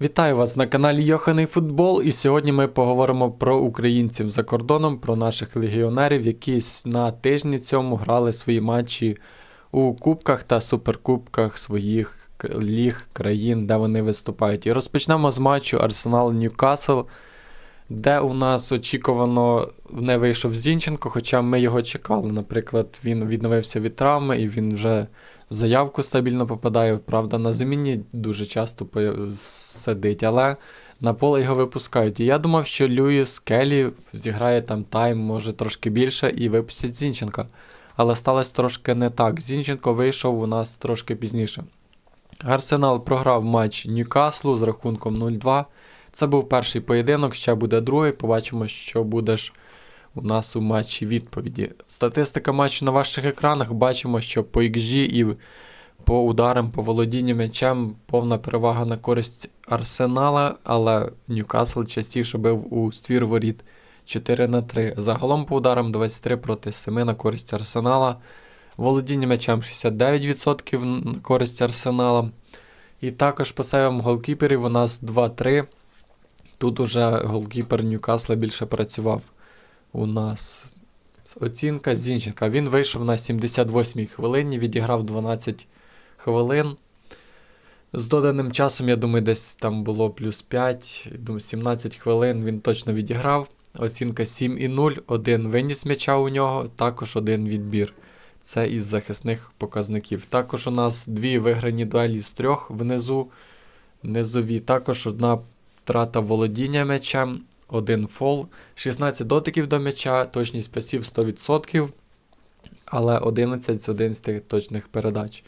Вітаю вас на каналі Йоханий Футбол, і сьогодні ми поговоримо про українців за кордоном, про наших легіонерів, які на тижні цьому грали свої матчі у кубках та суперкубках своїх ліг країн, де вони виступають. І розпочнемо з матчу Арсенал Ньюкасл, де у нас очікувано не вийшов Зінченко, хоча ми його чекали. Наприклад, він відновився від травми і він вже в заявку стабільно попадає. Правда, на заміні дуже часто сидить, але на поле його випускають. І я думав, що Люїс Келлі зіграє там тайм, може трошки більше, і випустять Зінченка. Але сталося трошки не так. Зінченко вийшов у нас трошки пізніше. Арсенал програв матч Ньюкаслу з рахунком 0-2. Це був перший поєдинок, ще буде другий. Побачимо, що буде ж у нас у матчі відповіді. Статистика матчу на ваших екранах. Бачимо, що по XG і по ударам, по володінню м'ячем повна перевага на користь Арсенала, але Ньюкасл частіше бив у ствір воріт 4 на 3. Загалом по ударам 23 проти 7 на користь Арсенала. Володіння м'ячем 69% на користь Арсенала. І також по сейвам голкіперів у нас 2-3. Тут уже голкіпер Ньюкасла більше працював. У нас оцінка Зінченка. Він вийшов на 78-й хвилині, відіграв 12 хвилин. З доданим часом, я думаю, десь там було плюс 5, думаю, 17 хвилин він точно відіграв. Оцінка 7,0, один виніс м'яча у нього, також один відбір. Це із захисних показників. Також у нас дві виграні дуелі з трьох внизу. Низові. Також одна втрата володіння м'ячем, один фол, 16 дотиків до м'яча, точність пасів 100%, але 11 з 11 точних передач.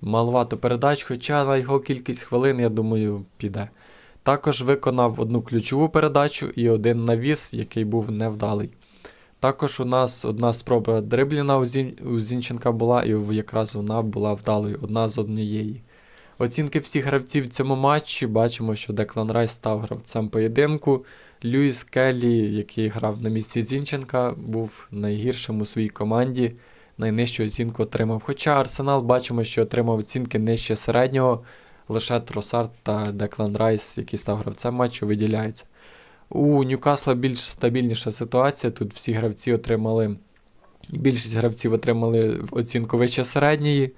Маловато передач, хоча на його кількість хвилин, я думаю, піде. Також виконав одну ключову передачу і один навіс, який був невдалий. Також у нас одна спроба дрибліна у, у Зінченка була, і якраз вона була вдалою, одна з однієї. Оцінки всіх гравців в цьому матчі бачимо, що Деклан Райс став гравцем поєдинку. Льюіс Келлі, який грав на місці Зінченка, був найгіршим у своїй команді. Найнижчу оцінку отримав. Хоча Арсенал бачимо, що отримав оцінки нижче середнього. Лише Тросард та Деклан Райс, який став гравцем матчу, виділяється. У Ньюкасла більш стабільніша ситуація. Тут всі гравці отримали. Більшість гравців отримали оцінку вище середньої.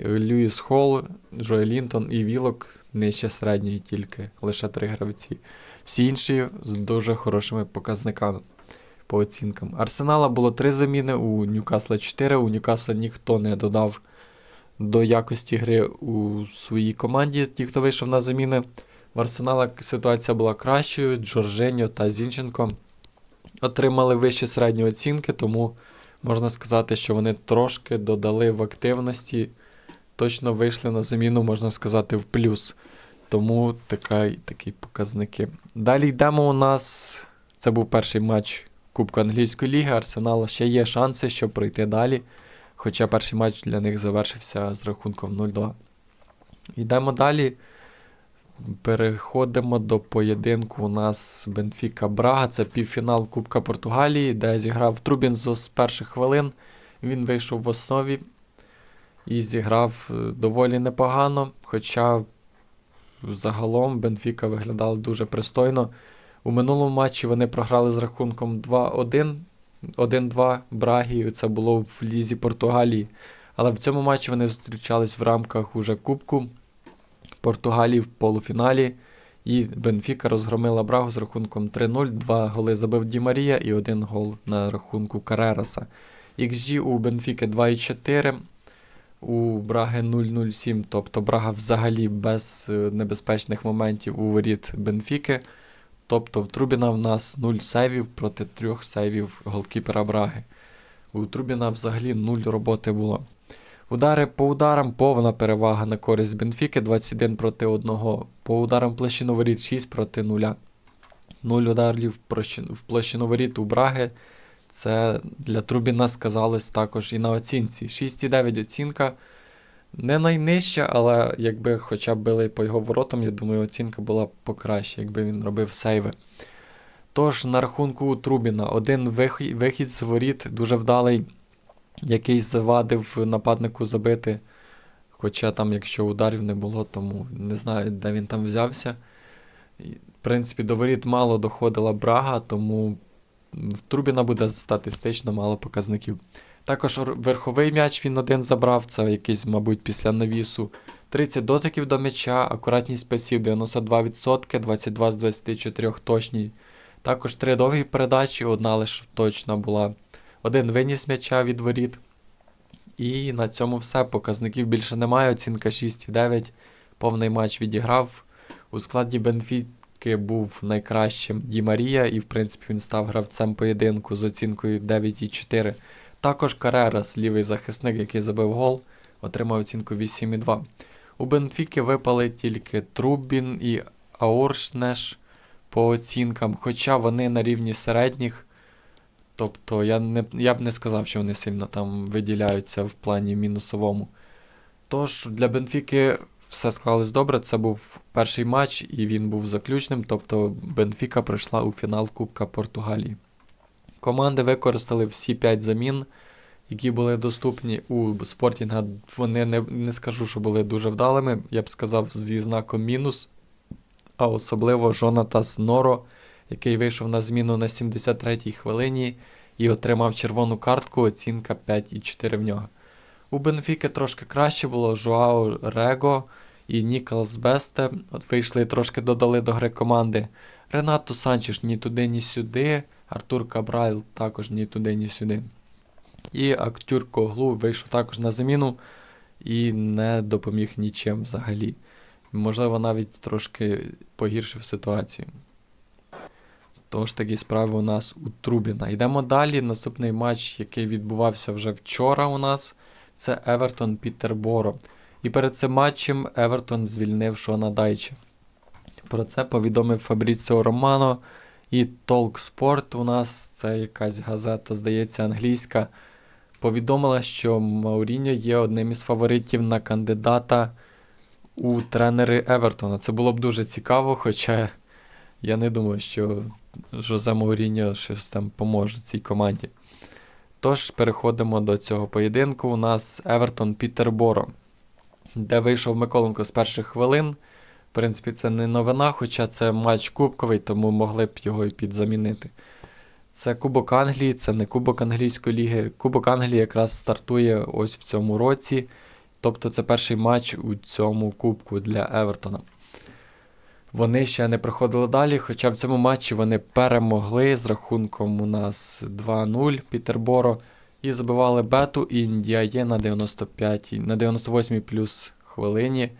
Льюіс Холл, Джой Лінтон і Вілок нижче середньої тільки, лише три гравці. Всі інші з дуже хорошими показниками по оцінкам. Арсенала було три заміни, у Ньюкасла 4. У Ньюкасла ніхто не додав до якості гри у своїй команді, ті, хто вийшов на заміни. В Арсенала ситуація була кращою. Джорджиньо та Зінченко отримали вищі середні оцінки, тому можна сказати, що вони трошки додали в активності, точно вийшли на заміну, можна сказати, в плюс. Тому така, такі показники. Далі йдемо у нас. Це був перший матч Кубку англійської ліги. Арсенал ще є шанси, щоб пройти далі. Хоча перший матч для них завершився з рахунком 0-2. Йдемо далі. Переходимо до поєдинку. У нас Бенфіка Брага. Це півфінал Кубка Португалії, де зіграв Трубінзо з перших хвилин. Він вийшов в основі і зіграв е, доволі непогано. Хоча загалом Бенфіка виглядала дуже пристойно. У минулому матчі вони програли з рахунком 2-1, 1-2 Брагі. Це було в Лізі Португалії. Але в цьому матчі вони зустрічались в рамках уже Кубку Португалії в полуфіналі. І Бенфіка розгромила Брагу з рахунком 3-0. Два голи забив Ді Марія і один гол на рахунку Карераса. XG у Бенфіки 2,4. У Браги 0,07, тобто Брага взагалі без е, небезпечних моментів у воріт Бенфіки. Тобто в Трубіна в нас 0 сейвів проти 3 сейвів голкіпера Браги. У Трубіна взагалі 0 роботи було. Удари по ударам повна перевага на користь Бенфіки 21 проти 1. По ударам площину воріт 6 проти 0. 0 ударів в площину воріт у Браги. Це для Трубіна сказалось також і на оцінці. 6,9 оцінка. Не найнижча, але якби хоча б били по його воротам, я думаю, оцінка була б покраще, якби він робив сейви. Тож, на рахунку Трубіна, один вихід з воріт дуже вдалий, який завадив нападнику забити. Хоча там, якщо ударів не було, тому не знаю, де він там взявся. В принципі, до воріт мало доходила Брага, тому в Трубіна буде статистично мало показників. Також верховий м'яч він один забрав, це якийсь, мабуть, після навісу. 30 дотиків до м'яча, акуратність пасів 92%, 22 з 24 точні. Також три довгі передачі, одна лише точна була. Один виніс м'яча від воріт. І на цьому все. Показників більше немає. Оцінка 6,9. Повний матч відіграв. У складі Бенфіки був найкращим Ді Марія, і в принципі він став гравцем поєдинку з оцінкою 9,4. Також Карерас, лівий захисник, який забив гол, отримав оцінку 8,2. У Бенфіки випали тільки Трубін і Ауршнеш по оцінкам, хоча вони на рівні середніх. Тобто я, не, я б не сказав, що вони сильно там виділяються в плані мінусовому. Тож для Бенфіки все склалось добре. Це був перший матч, і він був заключним. Тобто Бенфіка прийшла у фінал Кубка Португалії. Команди використали всі 5 замін, які були доступні у Спортінга. Вони не, не скажу, що були дуже вдалими. Я б сказав, зі знаком мінус. А особливо Жонатас Норо, який вийшов на зміну на 73-й хвилині і отримав червону картку, оцінка 5,4 в нього. У Бенфіки трошки краще було Жуао Рего і Ніколас Бесте. От вийшли і трошки додали до гри команди. Ренато Санчеш ні туди, ні сюди. Артур Кабрайл також ні туди, ні сюди. І актюр Коглу вийшов також на заміну і не допоміг нічим взагалі. Можливо, навіть трошки погіршив ситуацію. Тож такі справи у нас у Трубіна. Йдемо далі. Наступний матч, який відбувався вже вчора у нас, це Евертон Пітерборо. І перед цим матчем Евертон звільнив Шона Дайче. Про це повідомив Фабріціо Романо. І Talk Sport у нас, це якась газета, здається, англійська, повідомила, що Мауріньо є одним із фаворитів на кандидата у тренери Евертона. Це було б дуже цікаво, хоча я не думаю, що Жозе Мауріньо щось там поможе цій команді. Тож переходимо до цього поєдинку. У нас Евертон Пітерборо, де вийшов Миколенко з перших хвилин. В принципі, це не новина, хоча це матч кубковий, тому могли б його і підзамінити. Це Кубок Англії, це не Кубок Англійської ліги. Кубок Англії якраз стартує ось в цьому році. Тобто це перший матч у цьому кубку для Евертона. Вони ще не проходили далі, хоча в цьому матчі вони перемогли з рахунком у нас 2-0 Пітерборо і забивали бету Індіає на 95 на 98 плюс хвилині.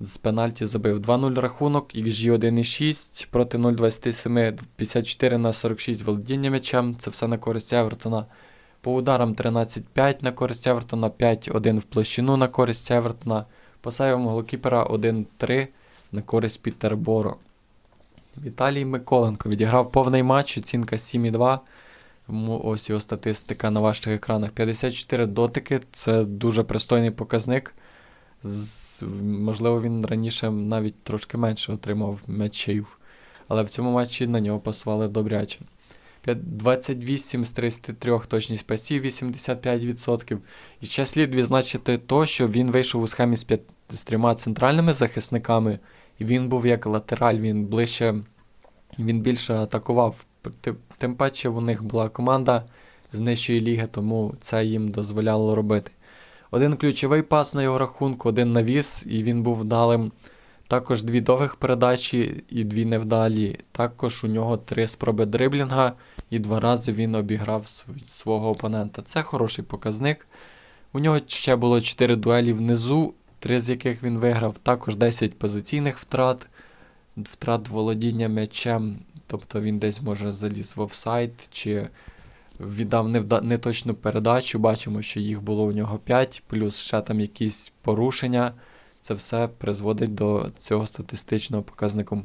З пенальті забив 2-0 рахунок, XG 1,6 проти 0,27, 54 на 46 володіння м'ячем. Це все на користь Евертона. По ударам 13-5 на користь Евертона, 5-1 в площину на користь Евертона. По сейвам голкіпера 1-3 на користь Пітерборо. Віталій Миколенко відіграв повний матч, оцінка 7,2. Ось його статистика на ваших екранах. 54 дотики це дуже пристойний показник. З, можливо, він раніше навіть трошки менше отримав м'ячів. Але в цьому матчі на нього пасували добряче. 28 з 33 точність пасів, 85%. І ще слід відзначити то, що він вийшов у схемі з, п'ят... з трьома центральними захисниками, і він був як латераль, він ближче, він більше атакував. Тим, тим паче у них була команда з нижчої ліги, тому це їм дозволяло робити. Один ключовий пас на його рахунку, один навіс, і він був вдалим. Також дві довгих передачі і дві невдалі. Також у нього три спроби дриблінга, і два рази він обіграв свого опонента. Це хороший показник. У нього ще було 4 дуелі внизу, три з яких він виграв. Також 10 позиційних втрат, втрат володіння м'ячем. Тобто він десь може заліз в офсайд чи віддав невда... неточну передачу. Бачимо, що їх було у нього 5, плюс ще там якісь порушення. Це все призводить до цього статистичного показнику.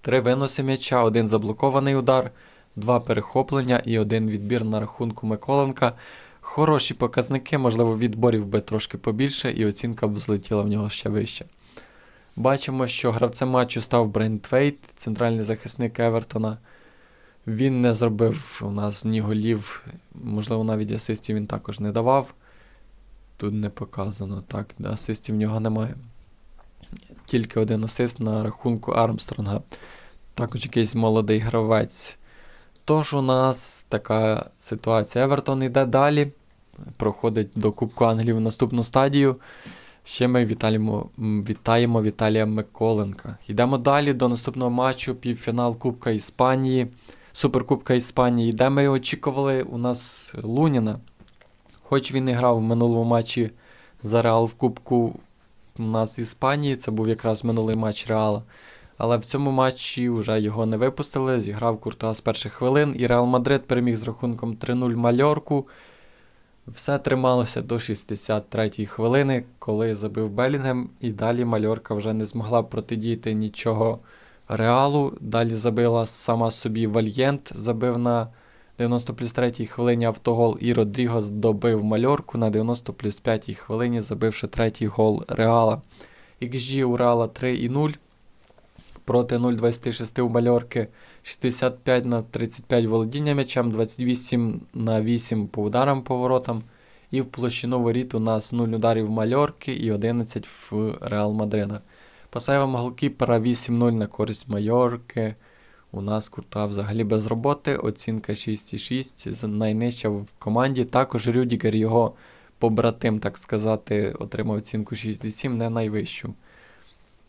Три виноси м'яча, один заблокований удар, два перехоплення і один відбір на рахунку Миколенка. Хороші показники, можливо, відборів би трошки побільше, і оцінка б злетіла в нього ще вище. Бачимо, що гравцем матчу став Брейнтвейт, центральний захисник Евертона. Він не зробив у нас ні голів, можливо, навіть асистів він також не давав. Тут не показано, так, асистів в нього немає. Тільки один асист на рахунку Армстронга. Також якийсь молодий гравець. Тож у нас така ситуація. Евертон йде далі, проходить до Кубку Англії в наступну стадію. Ще ми вітаємо, вітаємо Віталія Миколенка. Йдемо далі до наступного матчу, півфінал Кубка Іспанії, Суперкубка Іспанії, де ми очікували у нас Луніна. Хоч він і грав в минулому матчі за Реал в Кубку у нас Іспанії, це був якраз минулий матч Реала. Але в цьому матчі вже його не випустили. Зіграв Куртуа з перших хвилин, і Реал Мадрид переміг з рахунком 3-0 Мальорку. Все трималося до 63-ї хвилини, коли забив Белінгем, і далі Мальорка вже не змогла протидіяти нічого Реалу. Далі забила сама собі Вальєнт, забив на 90 плюс 3 хвилині автогол, і Родріго добив Мальорку на 90 плюс 5 хвилині, забивши третій гол Реала. XG у Реала 3,0 проти 0,26 у Мальорки, 65 на 35 володіння м'ячем, 28 на 8 по ударам по воротам. І в площину воріт у нас 0 ударів Мальорки і 11 в Реал Мадрида. По голкіпера 8-0 на користь Майорки. У нас Куртуа взагалі без роботи. Оцінка 6,6, найнижча в команді. Також Рюдігер, його побратим, так сказати, отримав оцінку 6,7, не найвищу.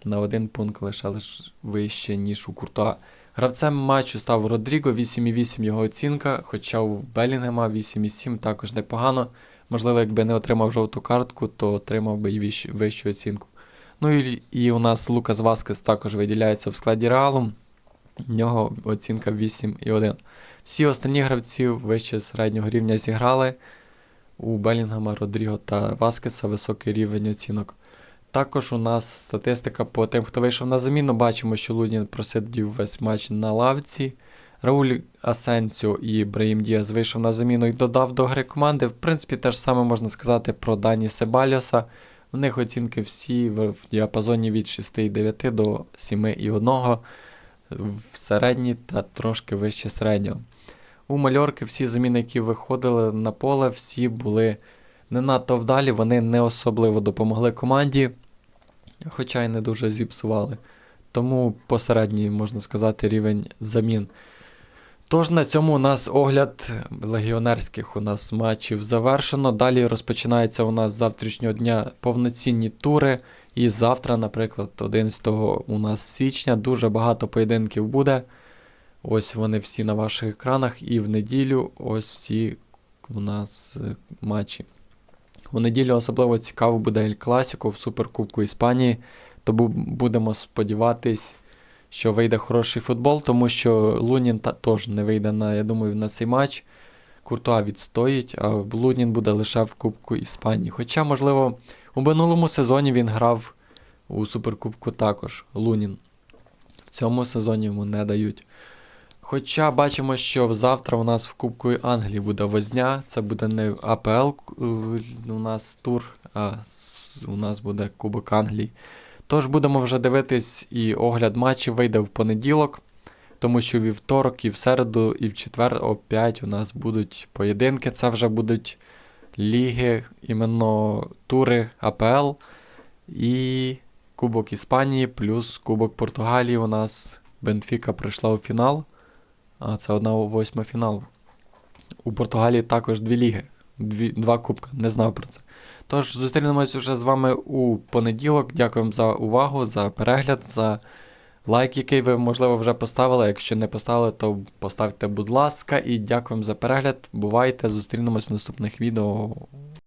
На один пункт лише лиш вище, ніж у Куртуа. Гравцем матчу став Родріго, 8,8 його оцінка, хоча у Белінгема 8,7 також непогано. Можливо, якби не отримав жовту картку, то отримав би і вищ- вищу оцінку. Ну і, і у нас Лукас Васкес також виділяється в складі реалу. В нього оцінка 8,1. Всі останні гравці вище середнього рівня зіграли. У Белінгема, Родріго та Васкеса високий рівень оцінок. Також у нас статистика по тим, хто вийшов на заміну. Бачимо, що Лунін просидів весь матч на лавці. Рауль Асенсіо і Браїм Діас вийшов на заміну і додав до гри команди. В принципі, те ж саме можна сказати про Дані Себальоса. У них оцінки всі в діапазоні від 6,9 до 7,1 в середній та трошки вище середнього. У мальорки всі заміни, які виходили на поле, всі були не надто вдалі, вони не особливо допомогли команді, хоча й не дуже зіпсували. Тому посередній, можна сказати, рівень замін. Тож на цьому у нас огляд легіонерських у нас матчів завершено. Далі розпочинається у нас завтрашнього дня повноцінні тури. І завтра, наприклад, 11 у нас січня, дуже багато поєдинків буде. Ось вони всі на ваших екранах. І в неділю ось всі у нас матчі. У неділю особливо цікаво буде Ель Класіко в Суперкубку Іспанії. Тому будемо сподіватись, що вийде хороший футбол, тому що Лунін теж не вийде на, я думаю, на цей матч. Куртуа відстоїть, а Лунін буде лише в Кубку Іспанії. Хоча, можливо, у минулому сезоні він грав у Суперкубку також Лунін. В цьому сезоні йому не дають. Хоча бачимо, що завтра у нас в Кубку Англії буде возня. Це буде не АПЛ е, у нас тур, а у нас буде Кубок Англії. Тож будемо вже дивитись, і огляд матчів вийде в понеділок, тому що вівторок, і в середу, і в четвер опять у нас будуть поєдинки. Це вже будуть ліги, іменно тури АПЛ і Кубок Іспанії, плюс Кубок Португалії. У нас Бенфіка прийшла у фінал. Це одна восьма фінал. У Португалії також дві ліги, дві, два кубка, не знав про це. Тож зустрінемось вже з вами у понеділок. Дякуємо за увагу, за перегляд, за лайк, який ви, можливо, вже поставили. Якщо не поставили, то поставте, будь ласка, і дякуємо за перегляд. Бувайте, зустрінемось в наступних відео.